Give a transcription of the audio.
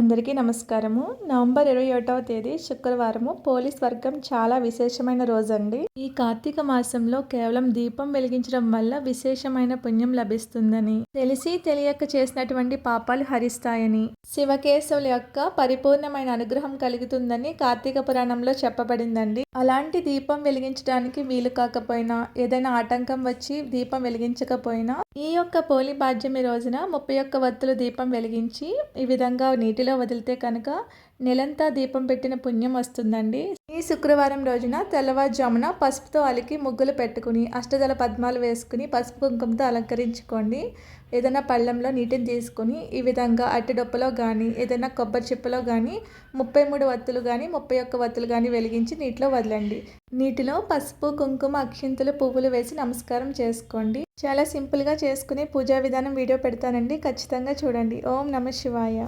అందరికీ నమస్కారము. నవంబర్ ఇరవై ఒకటవ తేదీ శుక్రవారము. పోలీస్ వర్గం చాలా విశేషమైన రోజండి. ఈ కార్తీక మాసంలో కేవలం దీపం వెలిగించడం వల్ల విశేషమైన పుణ్యం లభిస్తుందని తెలిసి తెలియక చేసినటువంటి పాపాలు హరిస్తాయని శివకేశవుల యొక్క పరిపూర్ణమైన అనుగ్రహం కలుగుతుందని కార్తీక పురాణంలో చెప్పబడిందండి. అలాంటి దీపం వెలిగించడానికి వీలు కాకపోయినా ఏదైనా ఆటంకం వచ్చి దీపం వెలిగించకపోయినా ఈ యొక్క పోలి భాగ్యమి రోజున ముప్పై ఒక్క వత్తులు దీపం వెలిగించి ఈ విధంగా నీటిలో వదిలితే కనుక నెలంతా దీపం పెట్టిన పుణ్యం వస్తుందండి. ఈ శుక్రవారం రోజున తెల్లవారుజామున పసుపుతో అలికి ముగ్గులు పెట్టుకుని అష్టదల పద్మాలు వేసుకుని పసుపు కుంకుమతో అలంకరించుకోండి. ఏదైనా పళ్ళెంలో నీటిని తీసుకుని ఈ విధంగా అట్టిడొప్పలో కానీ ఏదైనా కొబ్బరి చిప్పలో కానీ ముప్పై మూడు వత్తులు కానీ ముప్పై ఒక్క వత్తులు కానీ వెలిగించి నీటిలో వదలండి. నీటిలో పసుపు కుంకుమ అక్షింతలు పువ్వులు వేసి నమస్కారం చేసుకోండి. చాలా సింపుల్గా చేసుకునే పూజా విధానం వీడియో పెడతానండి. ఖచ్చితంగా చూడండి. ఓం నమ శివాయ.